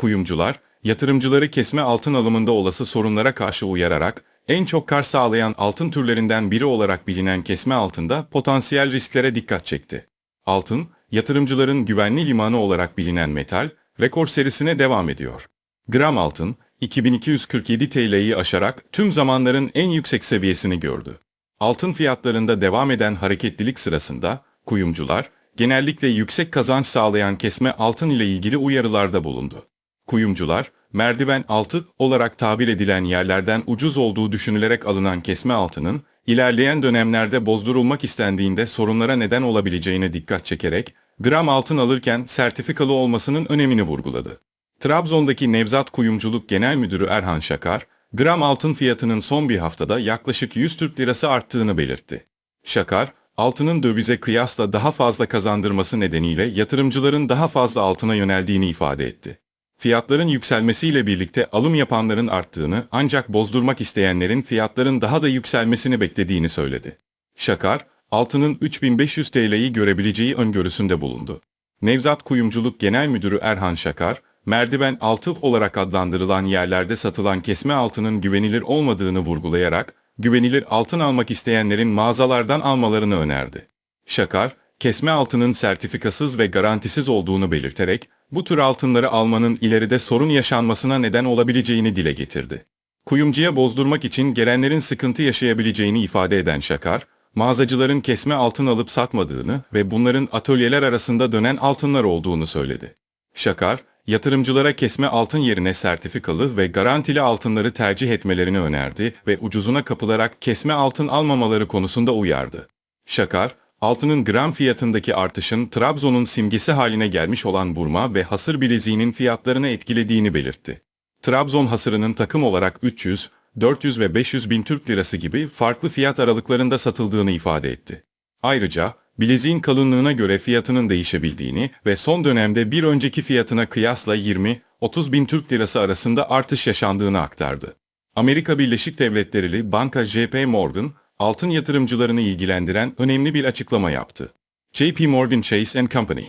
Kuyumcular, yatırımcıları kesme altın alımında olası sorunlara karşı uyararak, en çok kar sağlayan altın türlerinden biri olarak bilinen kesme altında potansiyel risklere dikkat çekti. Altın, yatırımcıların güvenli limanı olarak bilinen metal, rekor serisine devam ediyor. Gram altın, 2247 TL'yi aşarak tüm zamanların en yüksek seviyesini gördü. Altın fiyatlarında devam eden hareketlilik sırasında, kuyumcular, genellikle yüksek kazanç sağlayan kesme altın ile ilgili uyarılarda bulundu. Kuyumcular, merdiven altı olarak tabir edilen yerlerden ucuz olduğu düşünülerek alınan kesme altının, ilerleyen dönemlerde bozdurulmak istendiğinde sorunlara neden olabileceğine dikkat çekerek, gram altın alırken sertifikalı olmasının önemini vurguladı. Trabzon'daki Nevzat Kuyumculuk Genel Müdürü Erhan Şakar, gram altın fiyatının son bir haftada yaklaşık 100 Türk Lirası arttığını belirtti. Şakar, altının dövize kıyasla daha fazla kazandırması nedeniyle yatırımcıların daha fazla altına yöneldiğini ifade etti. Fiyatların yükselmesiyle birlikte alım yapanların arttığını ancak bozdurmak isteyenlerin fiyatların daha da yükselmesini beklediğini söyledi. Şakar, altının 3500 TL'yi görebileceği öngörüsünde bulundu. Nevzat Kuyumculuk Genel Müdürü Erhan Şakar, merdiven altı olarak adlandırılan yerlerde satılan kesme altının güvenilir olmadığını vurgulayarak, güvenilir altın almak isteyenlerin mağazalardan almalarını önerdi. Şakar, kesme altının sertifikasız ve garantisiz olduğunu belirterek, bu tür altınları almanın ileride sorun yaşanmasına neden olabileceğini dile getirdi. Kuyumcuya bozdurmak için gelenlerin sıkıntı yaşayabileceğini ifade eden Şakar, mağazacıların kesme altın alıp satmadığını ve bunların atölyeler arasında dönen altınlar olduğunu söyledi. Şakar, yatırımcılara kesme altın yerine sertifikalı ve garantili altınları tercih etmelerini önerdi ve ucuzuna kapılarak kesme altın almamaları konusunda uyardı. Şakar, altının gram fiyatındaki artışın Trabzon'un simgesi haline gelmiş olan burma ve hasır bileziğinin fiyatlarını etkilediğini belirtti. Trabzon hasırının takım olarak 300, 400 ve 500 bin Türk lirası gibi farklı fiyat aralıklarında satıldığını ifade etti. Ayrıca, bileziğin kalınlığına göre fiyatının değişebildiğini ve son dönemde bir önceki fiyatına kıyasla 20-30 bin Türk lirası arasında artış yaşandığını aktardı. Amerika Birleşik Devletleri'li banka JP Morgan, altın yatırımcılarını ilgilendiren önemli bir açıklama yaptı. JP Morgan Chase Company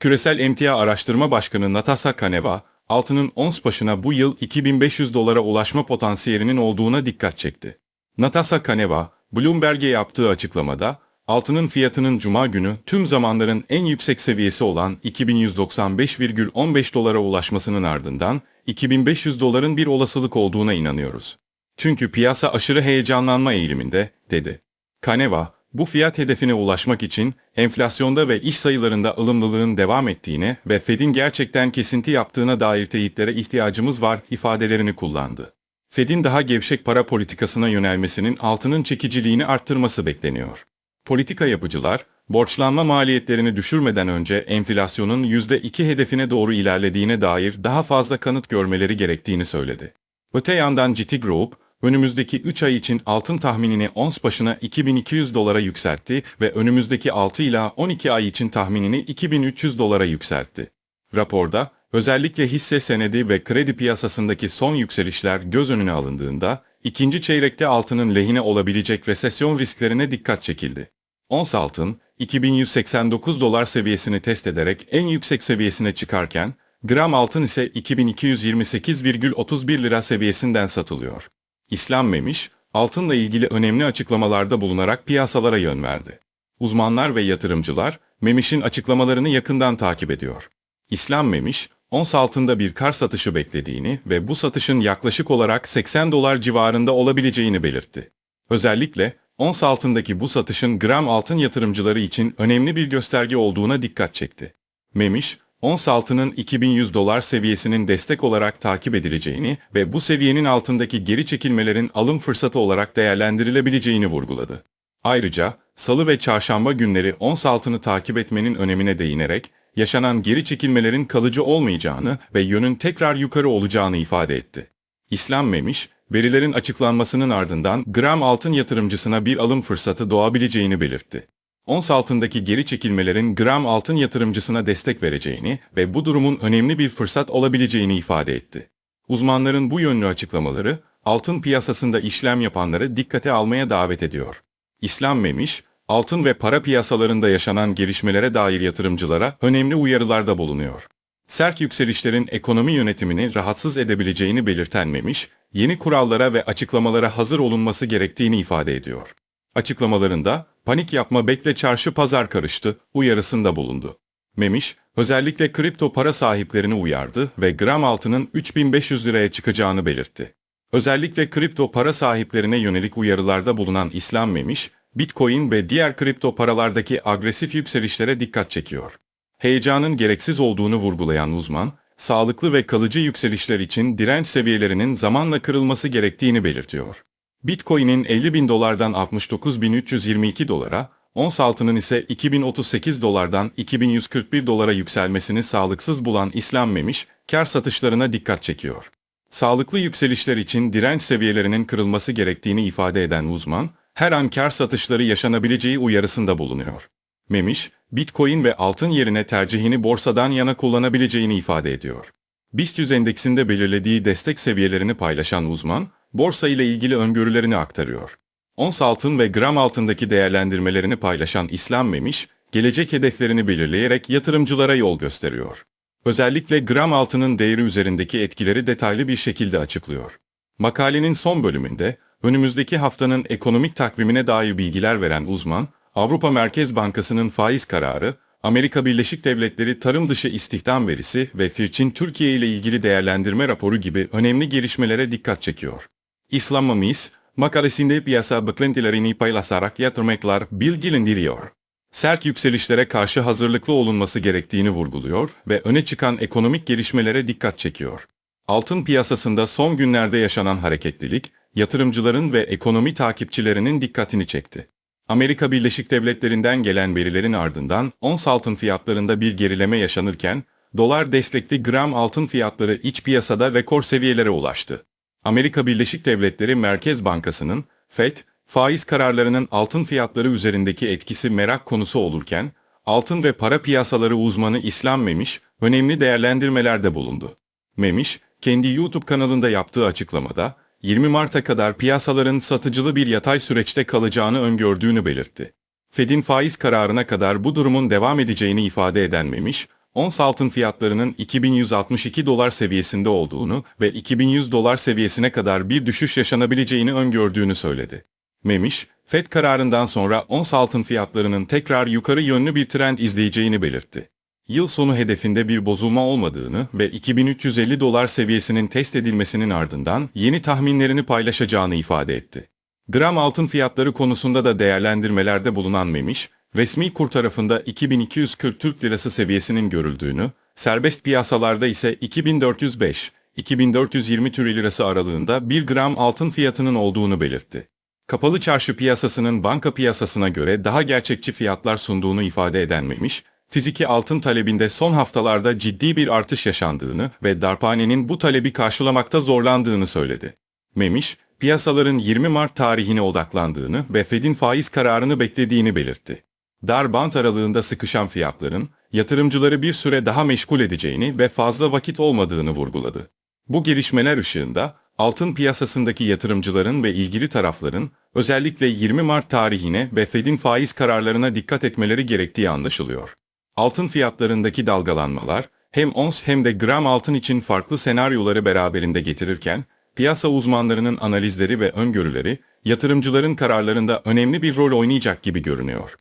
Küresel Emtia Araştırma Başkanı Natasha Kaneva, altının ons başına bu yıl 2500 dolara ulaşma potansiyelinin olduğuna dikkat çekti. Natasha Kaneva, Bloomberg'e yaptığı açıklamada, altının fiyatının cuma günü tüm zamanların en yüksek seviyesi olan 2195,15 dolara ulaşmasının ardından 2500 doların bir olasılık olduğuna inanıyoruz. Çünkü piyasa aşırı heyecanlanma eğiliminde, dedi. Kaneva, bu fiyat hedefine ulaşmak için enflasyonda ve iş sayılarında ılımlılığın devam ettiğine ve Fed'in gerçekten kesinti yaptığına dair teyitlere ihtiyacımız var ifadelerini kullandı. Fed'in daha gevşek para politikasına yönelmesinin altının çekiciliğini arttırması bekleniyor. Politika yapıcılar, borçlanma maliyetlerini düşürmeden önce enflasyonun %2 hedefine doğru ilerlediğine dair daha fazla kanıt görmeleri gerektiğini söyledi. Öte yandan Citigroup, önümüzdeki 3 ay için altın tahminini ons başına 2200 dolara yükseltti ve önümüzdeki 6 ila 12 ay için tahminini 2300 dolara yükseltti. Raporda, özellikle hisse senedi ve kredi piyasasındaki son yükselişler göz önüne alındığında, ikinci çeyrekte altının lehine olabilecek resesyon risklerine dikkat çekildi. Ons altın, 2189 dolar seviyesini test ederek en yüksek seviyesine çıkarken, gram altın ise 2228,31 lira seviyesinden satılıyor. İslam Memiş, altınla ilgili önemli açıklamalarda bulunarak piyasalara yön verdi. Uzmanlar ve yatırımcılar, Memiş'in açıklamalarını yakından takip ediyor. İslam Memiş, ons altında bir kar satışı beklediğini ve bu satışın yaklaşık olarak 80 dolar civarında olabileceğini belirtti. Özellikle, ons altındaki bu satışın gram altın yatırımcıları için önemli bir gösterge olduğuna dikkat çekti. Memiş, ons altının 2100 dolar seviyesinin destek olarak takip edileceğini ve bu seviyenin altındaki geri çekilmelerin alım fırsatı olarak değerlendirilebileceğini vurguladı. Ayrıca, salı ve çarşamba günleri ons altını takip etmenin önemine değinerek, yaşanan geri çekilmelerin kalıcı olmayacağını ve yönün tekrar yukarı olacağını ifade etti. İslam Memiş, verilerin açıklanmasının ardından gram altın yatırımcısına bir alım fırsatı doğabileceğini belirtti. Ons altındaki geri çekilmelerin gram altın yatırımcısına destek vereceğini ve bu durumun önemli bir fırsat olabileceğini ifade etti. Uzmanların bu yönlü açıklamaları, altın piyasasında işlem yapanları dikkate almaya davet ediyor. İslam Memiş, altın ve para piyasalarında yaşanan gelişmelere dair yatırımcılara önemli uyarılarda bulunuyor. Sert yükselişlerin ekonomi yönetimini rahatsız edebileceğini belirten Memiş, yeni kurallara ve açıklamalara hazır olunması gerektiğini ifade ediyor. Açıklamalarında, panik yapma bekle çarşı pazar karıştı, uyarısında bulundu. Memiş, özellikle kripto para sahiplerini uyardı ve gram altının 3500 liraya çıkacağını belirtti. Özellikle kripto para sahiplerine yönelik uyarılarda bulunan İslam Memiş, Bitcoin ve diğer kripto paralardaki agresif yükselişlere dikkat çekiyor. Heyecanın gereksiz olduğunu vurgulayan uzman, sağlıklı ve kalıcı yükselişler için direnç seviyelerinin zamanla kırılması gerektiğini belirtiyor. Bitcoin'in 50 bin dolardan 69.322 dolara, ons altının ise 2038 dolardan 2141 dolara yükselmesini sağlıksız bulan İslam Memiş, kar satışlarına dikkat çekiyor. Sağlıklı yükselişler için direnç seviyelerinin kırılması gerektiğini ifade eden uzman, her an kar satışları yaşanabileceği uyarısında bulunuyor. Memiş, Bitcoin ve altın yerine tercihini borsadan yana kullanabileceğini ifade ediyor. BIST 100 endeksinde belirlediği destek seviyelerini paylaşan uzman, borsa ile ilgili öngörülerini aktarıyor. Ons altın ve gram altındaki değerlendirmelerini paylaşan İslam Memiş, gelecek hedeflerini belirleyerek yatırımcılara yol gösteriyor. Özellikle gram altının değeri üzerindeki etkileri detaylı bir şekilde açıklıyor. Makalenin son bölümünde, önümüzdeki haftanın ekonomik takvimine dair bilgiler veren uzman, Avrupa Merkez Bankası'nın faiz kararı, Amerika Birleşik Devletleri tarım dışı istihdam verisi ve Fitch'in Türkiye ile ilgili değerlendirme raporu gibi önemli gelişmelere dikkat çekiyor. İslam Mamis, makalesinde piyasa beklentilerini paylaşarak yatırımcılar bilgilendiriyor. Sert yükselişlere karşı hazırlıklı olunması gerektiğini vurguluyor ve öne çıkan ekonomik gelişmelere dikkat çekiyor. Altın piyasasında son günlerde yaşanan hareketlilik, yatırımcıların ve ekonomi takipçilerinin dikkatini çekti. Amerika Birleşik Devletleri'nden gelen verilerin ardından ons altın fiyatlarında bir gerileme yaşanırken, dolar destekli gram altın fiyatları iç piyasada rekor seviyelere ulaştı. Amerika Birleşik Devletleri Merkez Bankası'nın FED, faiz kararlarının altın fiyatları üzerindeki etkisi merak konusu olurken, altın ve para piyasaları uzmanı İslam Memiş, önemli değerlendirmelerde bulundu. Memiş, kendi YouTube kanalında yaptığı açıklamada, 20 Mart'a kadar piyasaların satıcılı bir yatay süreçte kalacağını öngördüğünü belirtti. Fed'in faiz kararına kadar bu durumun devam edeceğini ifade eden Memiş, ons altın fiyatlarının 2162 dolar seviyesinde olduğunu ve 2100 dolar seviyesine kadar bir düşüş yaşanabileceğini öngördüğünü söyledi. Memiş, Fed kararından sonra ons altın fiyatlarının tekrar yukarı yönlü bir trend izleyeceğini belirtti. Yıl sonu hedefinde bir bozulma olmadığını ve 2350 dolar seviyesinin test edilmesinin ardından yeni tahminlerini paylaşacağını ifade etti. Gram altın fiyatları konusunda da değerlendirmelerde bulunan Memiş, resmi kur tarafında 2240 Türk Lirası seviyesinin görüldüğünü, serbest piyasalarda ise 2405-2420 Türk Lirası aralığında 1 gram altın fiyatının olduğunu belirtti. Kapalı çarşı piyasasının banka piyasasına göre daha gerçekçi fiyatlar sunduğunu ifade eden Memiş, fiziki altın talebinde son haftalarda ciddi bir artış yaşandığını ve darphanenin bu talebi karşılamakta zorlandığını söyledi. Memiş, piyasaların 20 Mart tarihine odaklandığını ve Fed'in faiz kararını beklediğini belirtti. Dar bant aralığında sıkışan fiyatların, yatırımcıları bir süre daha meşgul edeceğini ve fazla vakit olmadığını vurguladı. Bu gelişmeler ışığında, altın piyasasındaki yatırımcıların ve ilgili tarafların, özellikle 20 Mart tarihine ve Fed'in faiz kararlarına dikkat etmeleri gerektiği anlaşılıyor. Altın fiyatlarındaki dalgalanmalar hem ons hem de gram altın için farklı senaryoları beraberinde getirirken, piyasa uzmanlarının analizleri ve öngörüleri yatırımcıların kararlarında önemli bir rol oynayacak gibi görünüyor.